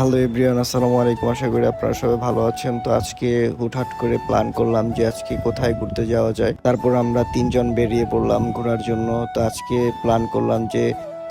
Hello everyone, আসসালামু আলাইকুম। আশা করি আপনারা সবাই ভালো আছেন। তো আজকে হুটহাট করে প্ল্যান করলাম যে আজকে কোথায় ঘুরতে যাওয়া যায়। তারপর আমরা তিনজন বেরিয়ে পড়লাম ঘোরার জন্য। তো আজকে প্ল্যান করলাম যে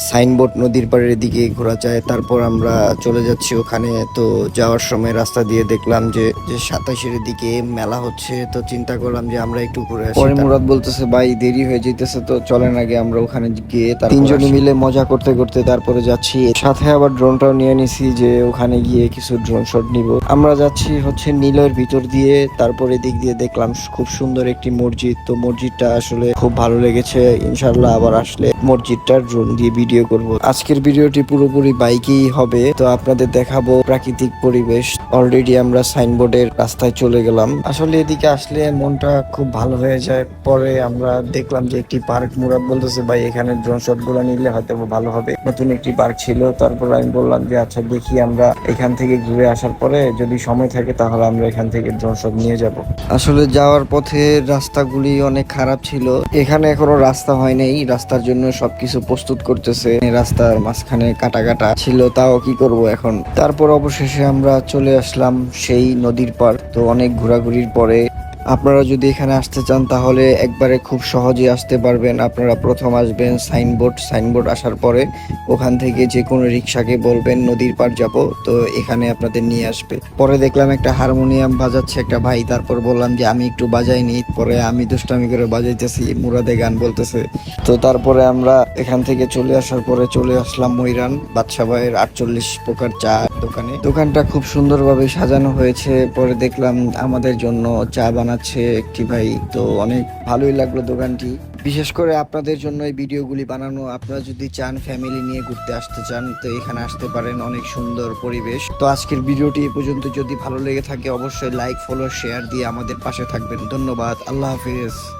সাইনবোর্ড নদীর পাড়ের দিকে ঘোরা যায় তারপর আমরা চলে যাচ্ছি ওখানে। তো যাওয়ার সময় রাস্তা দিয়ে দেখলাম যে যে সাতাশের দিকে মেলা হচ্ছে তো চিন্তা করলাম যে আমরা একটু ঘুরে আসি। পরে মুরাদ বলতেছে ভাই দেরি হয়ে যেতেছে তো চলেন আগে আমরা ওখানে গিয়ে তিনজনে মিলে মজা করতে করতে তারপরে যাচ্ছি। সাথে আবার ড্রোনটাও নিয়ে নিছি যে ওখানে গিয়ে কিছু ড্রোন শট নিব। আমরা যাচ্ছি হচ্ছে নীলের ভিতর দিয়ে তারপরে দিক দিয়ে দেখলাম খুব সুন্দর একটি মসজিদ। তো মসজিদটা আসলে খুব ভালো লেগেছে ইনশাল্লাহ আবার আসলে মসজিদটার ড্রোন দিয়ে ভিডিও করব। আজকের ভিডিওটি পুরোপুরি বাইকেই হবে। তো আপনাদের দেখাবো প্রাকৃতিক পরিবেশ। অলরেডি আমরা সাইনবোর্ডের রাস্তায় চলে গেলাম। আসলে এদিকে আসলে মনটা খুব ভালো হয়ে যায়। পরে আমরা দেখলাম যে একটি পার্ক মুরাদ বলতেছে, ভাই, এখানে ড্রোন শটগুলো নিলে হয়তো ভালো হবে। নতুন একটি পার্ক ছিল। তারপর আমি বললাম যে আচ্ছা দেখি আমরা এখান থেকে ঘুরে আসার পরে যদি সময় থাকে তাহলে আমরা এখান থেকে ড্রোন শট নিয়ে যাব। আসলে যাওয়ার পথে রাস্তাগুলি অনেক খারাপ ছিল। এখানে এখনও রাস্তা হয় নাই। রাস্তার জন্য সবকিছু প্রস্তুত করতেছে। রাস্তার মাঝখানে কাটা কাটা ছিল, তাও কি করব এখন? তারপর অবশেষে আমরা চলে আসলাম সেই নদীর পার তো অনেক ঘোরাঘুরির পরে আপনারা যদি এখানে আসতে চান, তাহলে একবারে খুব সহজে আসতে পারবেন। আপনারা প্রথম আসবেন সাইনবোর্ড। সাইনবোর্ড আসার পরে ওখান থেকে যে কোনো রিক্সাকে বলবেন, নদীর পার যাব। তো এখানে আপনাদের নিয়ে আসবে। পরে দেখলাম একটা হারমোনিয়াম বাজাচ্ছে একটা ভাই। তারপর বললাম যে, আমি একটু বাজাই নি পরে আমি দুষ্টামি করে বাজাইতেছি। মুরাদে গান বলতেছে। তো তারপরে আমরা এখান থেকে চলে আসার পরে চলে আসলাম ময়রান বাদশা ভাইয়ের আটচল্লিশ প্রকার চা দোকানে। দোকানটা খুব সুন্দরভাবে সাজানো হয়েছে। পরে দেখলাম আমাদের জন্য চা বানাচ্ছে একটি ভাই। তো অনেক ভালোই লাগল দোকানটি। বিশেষ করে আপনাদের জন্য এই ভিডিওগুলি বানানো। আপনারা যদি চান ফ্যামিলি নিয়ে ঘুরতে আসতে চান, তো এখানে আসতে পারেন। অনেক সুন্দর পরিবেশ। তো আজকের ভিডিওটি এ পর্যন্ত। যদি ভালো লেগে থাকে, অবশ্যই লাইক ফলো শেয়ার দিয়ে আমাদের পাশে থাকবেন। ধন্যবাদ। আল্লাহ হাফিজ।